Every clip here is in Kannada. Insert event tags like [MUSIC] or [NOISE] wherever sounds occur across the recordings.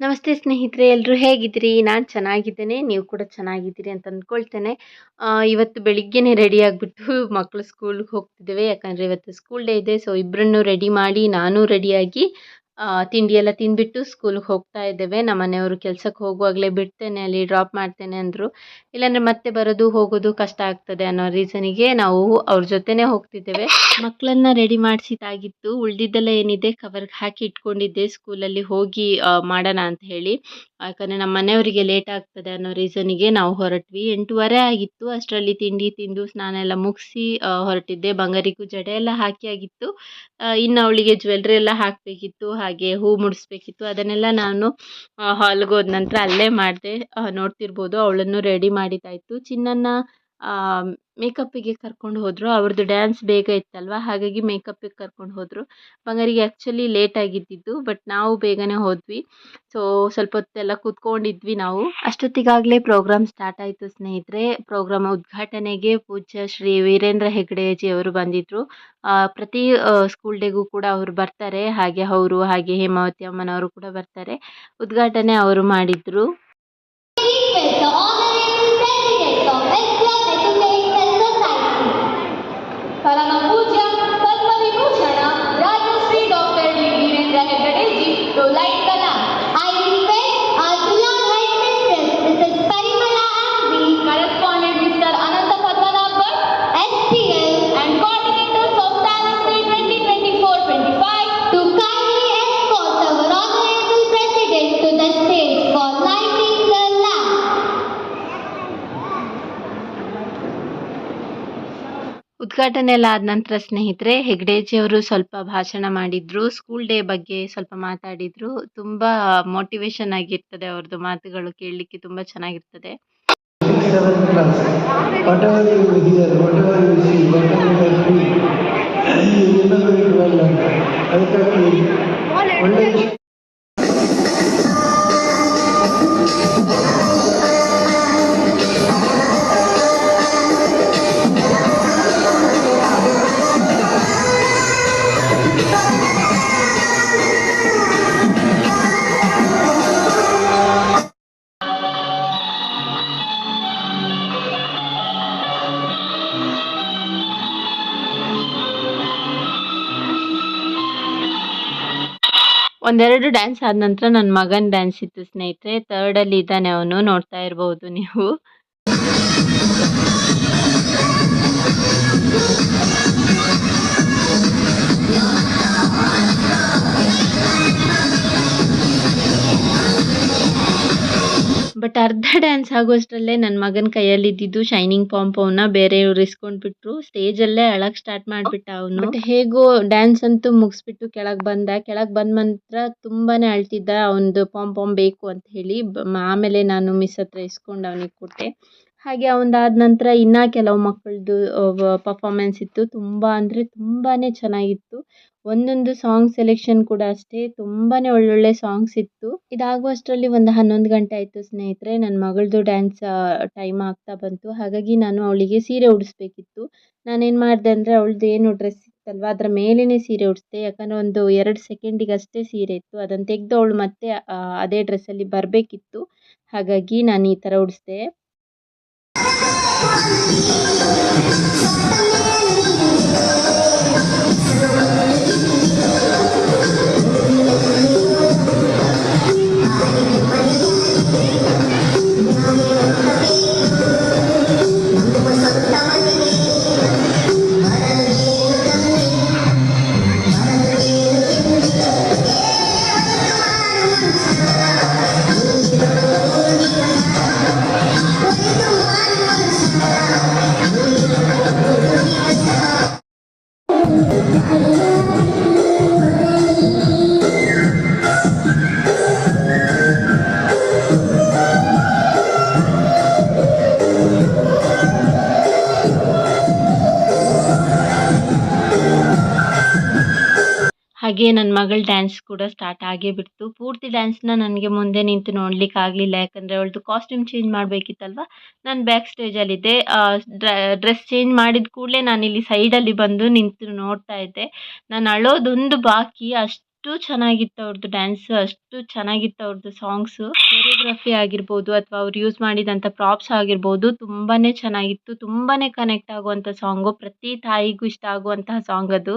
ನಮಸ್ತೆ ಸ್ನೇಹಿತರೆ ಎಲ್ಲರೂ ಹೇಗಿದ್ದೀರಿ? ನಾನು ಚೆನ್ನಾಗಿದ್ದೇನೆ, ನೀವು ಕೂಡ ಚೆನ್ನಾಗಿದ್ದೀರಿ ಅಂತ ಅಂದ್ಕೊಳ್ತೇನೆ ಇವತ್ತು ಬೆಳಿಗ್ಗೆನೆ ರೆಡಿ ಆಗಿಬಿಟ್ಟು ಮಕ್ಕಳು ಸ್ಕೂಲ್ಗೆ ಹೋಗ್ತಿದ್ದೇವೆ. ಯಾಕಂದರೆ ಇವತ್ತು ಸ್ಕೂಲ್ ಡೇ ಇದೆ ಸೊ ಇಬ್ಬರನ್ನು ರೆಡಿ ಮಾಡಿ, ನಾನು ರೆಡಿಯಾಗಿ ತಿಂಡಿ ಎಲ್ಲ ತಿಂದ್ಬಿಟ್ಟು ಸ್ಕೂಲ್ಗೆ ಹೋಗ್ತಾ ಇದ್ದೇವೆ. ನಮ್ಮ ಮನೆಯವರು ಕೆಲಸಕ್ಕೆ ಹೋಗುವಾಗಲೇ ಬಿಡ್ತೇನೆ, ಅಲ್ಲಿ ಡ್ರಾಪ್ ಮಾಡ್ತೇನೆ ಅಂದರು. ಇಲ್ಲಾಂದರೆ ಮತ್ತೆ ಬರೋದು, ಹೋಗೋದು ಕಷ್ಟ ಆಗ್ತದೆ ಅನ್ನೋ ರೀಸನಿಗೆ ನಾವು ಅವ್ರ ಜೊತೆನೇ ಹೋಗ್ತಿದ್ದೇವೆ. ಮಕ್ಕಳನ್ನ ರೆಡಿ ಮಾಡಿಸಿದಾಗಿತ್ತು ಉಳಿದಿದ್ದೆಲ್ಲ ಏನಿದೆ ಕವರ್ಗೆ ಹಾಕಿ ಇಟ್ಕೊಂಡಿದ್ದೆ. ಸ್ಕೂಲಲ್ಲಿ ಹೋಗಿ ಮಾಡೋಣ ಅಂತ ಹೇಳಿ. ಯಾಕಂದರೆ ನಮ್ಮ ಮನೆಯವರಿಗೆ ಲೇಟ್ ಆಗ್ತದೆ ಅನ್ನೋ ರೀಸನಿಗೆ ನಾವು ಹೊರಟ್ವಿ. ಎಂಟೂವರೆ ಆಗಿತ್ತು. ಅಷ್ಟರಲ್ಲಿ ತಿಂಡಿ ತಿಂದು, ಸ್ನಾನ ಎಲ್ಲ ಮುಗಿಸಿ ಹೊರಟಿದ್ದೆ. ಬಂಗಾರಿಗೂ ಜಡೆ ಎಲ್ಲ ಹಾಕಿ ಆಗಿತ್ತು. ಇನ್ನು ಅವಳಿಗೆ ಜ್ಯುವೆಲ್ರಿ ಎಲ್ಲ ಹಾಕಬೇಕಿತ್ತು. ಹಾಗೆ ಹೂ ಮುಡಿಸ್ಬೇಕಿತ್ತು. ಅದನ್ನೆಲ್ಲ ನಾನು ಹಾಲ್ಗೆ ಹೋದ ನಂತರ ಅಲ್ಲೇ ಮಾಡಿದೆ ನೋಡ್ತಿರ್ಬೋದು. ಅವಳನ್ನು ರೆಡಿ ಮಾಡಿದ್ದಾಯಿತು. ಚಿನ್ನನ ಮೇಕಪ್ಪಿಗೆ ಕರ್ಕೊಂಡು ಹೋದರು. ಅವ್ರದ್ದು ಡ್ಯಾನ್ಸ್ ಬೇಗ ಇತ್ತಲ್ವ? ಹಾಗಾಗಿ ಮೇಕಪ್ಪಿಗೆ ಕರ್ಕೊಂಡು ಹೋದರು. ಬಂಗಾರಿಗೆ ಆ್ಯಕ್ಚುಲಿ ಲೇಟ್ ಆಗಿದ್ದಿದ್ದು ಬಟ್ ನಾವು ಬೇಗನೆ ಹೋದ್ವಿ. ಸೊ ಸ್ವಲ್ಪ ಹೊತ್ತೆಲ್ಲ ಕೂತ್ಕೊಂಡಿದ್ವಿ ನಾವು. ಅಷ್ಟೊತ್ತಿಗಾಗಲೇ ಪ್ರೋಗ್ರಾಮ್ ಸ್ಟಾರ್ಟ್ ಆಯಿತು ಸ್ನೇಹಿತರೆ. ಪ್ರೋಗ್ರಾಮ್ ಉದ್ಘಾಟನೆಗೆ ಪೂಜ್ಯ ಶ್ರೀ ವೀರೇಂದ್ರ ಹೆಗ್ಗಡೆಜಿ ಅವರು ಬಂದಿದ್ದರು ಪ್ರತಿ ಸ್ಕೂಲ್ ಡೇಗೂ ಕೂಡ ಅವರು ಬರ್ತಾರೆ. ಹಾಗೆ ಅವರು, ಹಾಗೆ ಹೇಮಾವತಿ ಅಮ್ಮನವರು ಕೂಡ ಬರ್ತಾರೆ. ಉದ್ಘಾಟನೆ ಅವರು ಮಾಡಿದರು. Para ಉದ್ಘಾಟನೆ ಎಲ್ಲ ಆದ ನಂತರ, ಸ್ನೇಹಿತರೆ ಹೆಗ್ಡೇಜಿ ಅವರು ಸ್ವಲ್ಪ ಭಾಷಣ ಮಾಡಿದ್ರು ಸ್ಕೂಲ್ ಡೇ ಬಗ್ಗೆ ಸ್ವಲ್ಪ ಮಾತಾಡಿದ್ರು. ತುಂಬಾ ಮೋಟಿವೇಶನ್ ಆಗಿರ್ತದೆ ಅವ್ರದ್ದು ಮಾತುಗಳು ಕೇಳಲಿಕ್ಕೆ, ತುಂಬಾ ಚೆನ್ನಾಗಿರ್ತದೆ. ಒಂದೆರಡು ಡ್ಯಾನ್ಸ್ ಆದ ನಂತರ ನನ್ನ ಮಗನ ಡ್ಯಾನ್ಸ್ ಇತ್ತು ಸ್ನೇಹಿತರೆ. ಅಲ್ಲಿ ಇದ್ದಾನೆ ಅವನು, ನೋಡ್ತಾ ಇರಬಹುದು ನೀವು. ಬಟ್ ಅರ್ಧ ಡ್ಯಾನ್ಸ್ ಆಗೋಷ್ಟರಲ್ಲೇ ನನ್ನ ಮಗನ ಕೈಯಲ್ಲಿ ಇದ್ದಿದ್ದು ಶೈನಿಂಗ್ ಪಾಂಪವನ್ನ ಬೇರೆಯವ್ರು ಇಸ್ಕೊಂಡ್ಬಿಟ್ರು. ಸ್ಟೇಜಲ್ಲೇ ಅಳಕ್ ಸ್ಟಾರ್ಟ್ ಮಾಡಿಬಿಟ್ಟ ಅವನು. ಬಟ್ ಹೇಗೋ ಡ್ಯಾನ್ಸ್ ಅಂತೂ ಮುಗಿಸ್ಬಿಟ್ಟು ಕೆಳಗೆ ಬಂದ. ಕೆಳಗೆ ಬಂದ ನಂತರ ತುಂಬಾನೇ ಅಳ್ತಿದ್ದ. ಅವನದು ಪಾಂಪಾಮ್ ಬೇಕು ಅಂತ ಹೇಳಿ ಆಮೇಲೆ ನಾನು ಮಿಸ್ ಹತ್ರ ಇಸ್ಕೊಂಡು ಅವನಿಗೆ ಕೊಟ್ಟೆ. ಹಾಗೆ ಅವನದಾದ ನಂತರ ಇನ್ನೂ ಕೆಲವು ಮಕ್ಕಳದು ಪರ್ಫಾರ್ಮೆನ್ಸ್ ಇತ್ತು. ತುಂಬ ಅಂದರೆ ತುಂಬಾ ಚೆನ್ನಾಗಿತ್ತು. ಒಂದೊಂದು ಸಾಂಗ್ ಸೆಲೆಕ್ಷನ್ ಕೂಡ ಅಷ್ಟೇ. ತುಂಬಾ ಒಳ್ಳೊಳ್ಳೆ ಸಾಂಗ್ಸ್ ಇತ್ತು. ಇದಾಗುವಷ್ಟರಲ್ಲಿ ಒಂದು ಹನ್ನೊಂದು ಗಂಟೆ ಆಯಿತು ಸ್ನೇಹಿತರೆ. ನನ್ನ ಮಗಳದು ಡ್ಯಾನ್ಸ್ ಟೈಮ್ ಆಗ್ತಾ ಬಂತು. ಹಾಗಾಗಿ ನಾನು ಅವಳಿಗೆ ಸೀರೆ ಉಡಿಸ್ಬೇಕಿತ್ತು. ನಾನೇನು ಮಾಡಿದೆ ಅಂದರೆ ಅವಳದ್ದು ಏನು ಡ್ರೆಸ್ ಇತ್ತಲ್ವ, ಅದರ ಮೇಲೇ ಸೀರೆ ಉಡಿಸ್ದೆ. ಯಾಕಂದರೆ ಒಂದು ಎರಡು ಸೆಕೆಂಡಿಗಷ್ಟೇ ಸೀರೆ ಇತ್ತು. ಅದನ್ನು ತೆಗೆದು ಅವಳು ಮತ್ತೆ ಅದೇ ಡ್ರೆಸ್ಸಲ್ಲಿ ಬರಬೇಕಿತ್ತು. ಹಾಗಾಗಿ ನಾನು ಈ ಥರ ಉಡಿಸ್ದೆ. ಹಾಗೆ ನನ್ನ ಮಗಳ ಡ್ಯಾನ್ಸ್ ಕೂಡ ಸ್ಟಾರ್ಟ್ ಆಗೇ ಬಿಡ್ತು. ಪೂರ್ತಿ ಡ್ಯಾನ್ಸ್ನ ನನಗೆ ಮುಂದೆ ನಿಂತು ನೋಡ್ಲಿಕ್ಕೆ ಆಗಲಿಲ್ಲ. ಯಾಕಂದರೆ ಅವಳದು ಕಾಸ್ಟ್ಯೂಮ್ ಚೇಂಜ್ ಮಾಡಬೇಕಿತ್ತಲ್ವ? ನಾನು ಬ್ಯಾಕ್ ಸ್ಟೇಜಲ್ಲಿದ್ದೆ ಡ್ರೆಸ್ ಚೇಂಜ್ ಮಾಡಿದ ಕೂಡಲೇ ನಾನಿಲ್ಲಿ ಸೈಡಲ್ಲಿ ಬಂದು ನಿಂತು ನೋಡ್ತಾ ಇದ್ದೆ. ನಾನು ಅಳೋದೊಂದು ಬಾಕಿ. ಅಷ್ಟು ಅಷ್ಟು ಚೆನ್ನಾಗಿತ್ತು ಅವ್ರದ್ದು ಡ್ಯಾನ್ಸ್ ಅಷ್ಟು ಚೆನ್ನಾಗಿತ್ತು ಅವ್ರದ್ದು ಸಾಂಗ್ಸು ಕೊರಿಯೋಗ್ರಫಿ ಆಗಿರ್ಬೋದು ಅಥವಾ ಅವ್ರು ಯೂಸ್ ಮಾಡಿದಂಥ ಪ್ರಾಪ್ಸ್ ಆಗಿರ್ಬೋದು ತುಂಬಾ ಚೆನ್ನಾಗಿತ್ತು. ತುಂಬಾ ಕನೆಕ್ಟ್ ಆಗುವಂಥ ಸಾಂಗು ಪ್ರತಿ ತಾಯಿಗೂ ಇಷ್ಟ ಆಗುವಂತಹ ಸಾಂಗ್ ಅದು.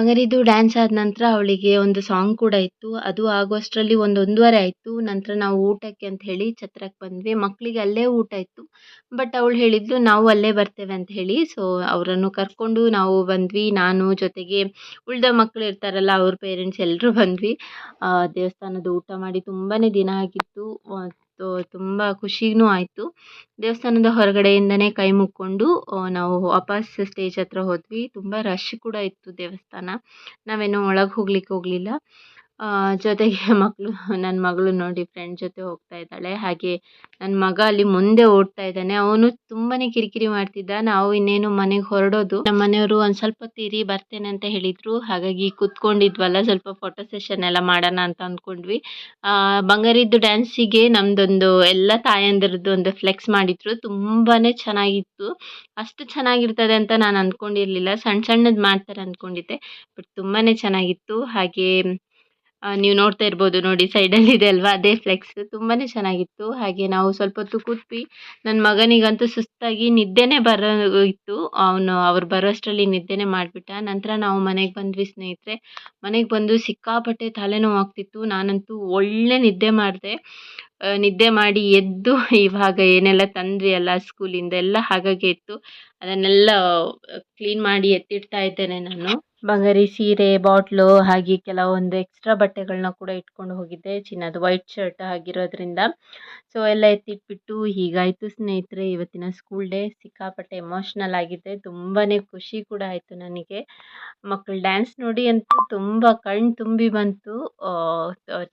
ಬಂಗಾರಿದು ಡ್ಯಾನ್ಸ್ ಆದ ನಂತರ ಅವಳಿಗೆ ಒಂದು ಸಾಂಗ್ ಕೂಡ ಇತ್ತು. ಅದು ಆಗುವಷ್ಟರಲ್ಲಿ ಒಂದು ಒಂದೂವರೆ ಆಯಿತು. ನಂತರ ನಾವು ಊಟಕ್ಕೆ ಅಂತ ಹೇಳಿ ಛತ್ರಕ್ಕೆ ಬಂದ್ವಿ. ಮಕ್ಕಳಿಗೆ ಅಲ್ಲೇ ಊಟ ಇತ್ತು. ಬಟ್ ಅವಳು ಹೇಳಿದ್ಲು, ನಾವು ಅಲ್ಲೇ ಬರ್ತೇವೆ ಅಂತ ಹೇಳಿ. ಸೊ ಅವರನ್ನು ಕರ್ಕೊಂಡು ನಾವು ಬಂದ್ವಿ. ನಾನು ಜೊತೆಗೆ ಉಳಿದ ಮಕ್ಕಳು ಇರ್ತಾರಲ್ಲ, ಅವ್ರ ಪೇರೆಂಟ್ಸ್ ಎಲ್ಲರೂ ಬಂದ್ವಿ. ದೇವಸ್ಥಾನದ ಊಟ ಮಾಡಿ ತುಂಬಾ ದಿನ ಆಗಿತ್ತು. ಮತ್ತು ತುಂಬ ಖುಷಿನೂ ಆಯಿತು. ದೇವಸ್ಥಾನದ ಹೊರಗಡೆಯಿಂದನೇ ಕೈ ಮುಕ್ಕೊಂಡು ನಾವು ವಾಪಸ್ ಸ್ಟೇಜ್ ಹತ್ರ ಹೋದ್ವಿ. ತುಂಬ ರಶ್ ಕೂಡ ಇತ್ತು ದೇವಸ್ಥಾನ. ನಾವೇನು ಒಳಗೆ ಹೋಗ್ಲಿಕ್ಕೆ ಹೋಗಲಿಲ್ಲ. ಜೊತೆಗೆ [LAUGHS] ಮಕ್ಕಳು ನನ್ನ ಮಗಳು ನೋಡಿ ಫ್ರೆಂಡ್ ಜೊತೆ ಹೋಗ್ತಾ ಇದ್ದಾಳೆ. ಹಾಗೆ ನನ್ನ ಮಗ ಅಲ್ಲಿ ಮುಂದೆ ಓಡ್ತಾ ಇದ್ದಾನೆ. ಅವನು ತುಂಬಾ ಕಿರಿಕಿರಿ ಮಾಡ್ತಿದ್ದ. ನಾವು ಇನ್ನೇನು ಮನೆಗೆ ಹೊರಡೋದು. ನಮ್ಮ ಮನೆಯವರು ಒಂದು ಸ್ವಲ್ಪ ತೀರಿ, ಬರ್ತೇನೆ ಅಂತ ಹೇಳಿದರು. ಹಾಗಾಗಿ ಕೂತ್ಕೊಂಡಿದ್ವಲ್ಲ, ಸ್ವಲ್ಪ ಫೋಟೋ ಸೆಷನ್ ಎಲ್ಲ ಮಾಡೋಣ ಅಂತ ಅಂದ್ಕೊಂಡ್ವಿ. ಬಂಗಾರಿದ್ದು ಡ್ಯಾನ್ಸಿಗೆ ನಮ್ದೊಂದು, ಎಲ್ಲ ತಾಯಂದಿರದ್ದು ಒಂದು ಫ್ಲೆಕ್ಸ್ ಮಾಡಿದ್ರು. ತುಂಬಾ ಚೆನ್ನಾಗಿತ್ತು. ಅಷ್ಟು ಚೆನ್ನಾಗಿರ್ತದೆ ಅಂತ ನಾನು ಅಂದ್ಕೊಂಡಿರಲಿಲ್ಲ. ಸಣ್ಣ ಸಣ್ಣದು ಮಾಡ್ತಾರೆ ಅಂದ್ಕೊಂಡಿದ್ದೆ. ಬಟ್ ತುಂಬಾ ಚೆನ್ನಾಗಿತ್ತು. ಹಾಗೆ ನೀವು ನೋಡ್ತಾ ಇರ್ಬೋದು ನೋಡಿ, ಸೈಡಲ್ಲಿ ಇದೆ ಅಲ್ವಾ, ಅದೇ ಫ್ಲೆಕ್ಸ್ ತುಂಬಾ ಚೆನ್ನಾಗಿತ್ತು. ಹಾಗೆ ನಾವು ಸ್ವಲ್ಪ ಹೊತ್ತು ಕೂತ್ವಿ. ನನ್ನ ಮಗನಿಗಂತೂ ಸುಸ್ತಾಗಿ ನಿದ್ದೆನೇ ಬರೋ ಇತ್ತು ಅವನು, ಅವ್ರು ಬರೋಷ್ಟರಲ್ಲಿ ನಿದ್ದೆನೇ ಮಾಡಿಬಿಟ್ಟ. ನಂತರ ನಾವು ಮನೆಗೆ ಬಂದ್ವಿ ಸ್ನೇಹಿತರೆ. ಮನೆಗೆ ಬಂದು ಸಿಕ್ಕಾಪಟ್ಟೆ ತಲೆನೋವು ಆಗ್ತಿತ್ತು. ನಾನಂತೂ ಒಳ್ಳೆ ನಿದ್ದೆ ಮಾಡಿದೆ. ನಿದ್ದೆ ಮಾಡಿ ಎದ್ದು ಇವಾಗ ಏನೆಲ್ಲ ತಂದ್ವಿ ಅಲ್ಲ ಸ್ಕೂಲಿಂದ ಎಲ್ಲ ಹಾಗಾಗೆ ಇತ್ತು ಅದನ್ನೆಲ್ಲ ಕ್ಲೀನ್ ಮಾಡಿ ಎತ್ತಿಡ್ತಾ ಇದ್ದೇನೆ ನಾನು. ಬಂಗಾರಿ ಸೀರೆ ಬಾಟ್ಲು ಹಾಗೆ ಕೆಲವೊಂದು ಎಕ್ಸ್ಟ್ರಾ ಬಟ್ಟೆಗಳನ್ನ ಕೂಡ ಇಟ್ಕೊಂಡು ಹೋಗಿದ್ದೆ. ಚಿನ್ನದ ವೈಟ್ ಶರ್ಟ್ ಆಗಿರೋದ್ರಿಂದ ಸೊ ಎಲ್ಲ ಎತ್ತಿಟ್ಬಿಟ್ಟು ಹೀಗಾಯಿತು ಸ್ನೇಹಿತರೆ. ಇವತ್ತಿನ ಸ್ಕೂಲ್ ಡೇ ಸಿಕ್ಕಾಪಟ್ಟೆ ಎಮೋಷ್ನಲ್ ಆಗಿದೆ ತುಂಬಾ ಖುಷಿ ಕೂಡ ಆಯಿತು ನನಗೆ. ಮಕ್ಕಳು ಡ್ಯಾನ್ಸ್ ನೋಡಿ ಅಂತೂ ತುಂಬ ಕಣ್ಣು ತುಂಬಿ ಬಂತು.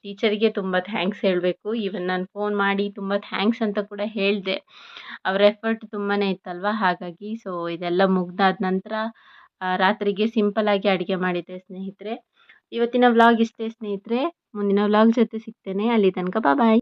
ಟೀಚರಿಗೆ ತುಂಬ ಥ್ಯಾಂಕ್ಸ್ ಹೇಳಬೇಕು. ಈವನ್ ನಾನು ಫೋನ್ ಮಾಡಿ ತುಂಬ ಥ್ಯಾಂಕ್ಸ್ ಅಂತ ಕೂಡ ಹೇಳಿದೆ. ಅವರ ಎಫರ್ಟ್ ತುಂಬಾ ಇತ್ತಲ್ವ? ಹಾಗಾಗಿ ಸೊ ಇದೆಲ್ಲ ಮುಗ್ದಾದ ನಂತರ ರಾತ್ರಿಗೆ ಸಿಂಪಲ್ ಆಗಿ ಅಡುಗೆ ಮಾಡಿದ್ದೆ ಸ್ನೇಹಿತರೆ. ಇವತ್ತಿನ ವ್ಲಾಗ್ ಇಷ್ಟೇ ಸ್ನೇಹಿತರೆ. ಮುಂದಿನ ವ್ಲಾಗ್ ಜೊತೆ ಸಿಗ್ತೇನೆ. ಅಲ್ಲಿ ತನಕ ಬಾಯ್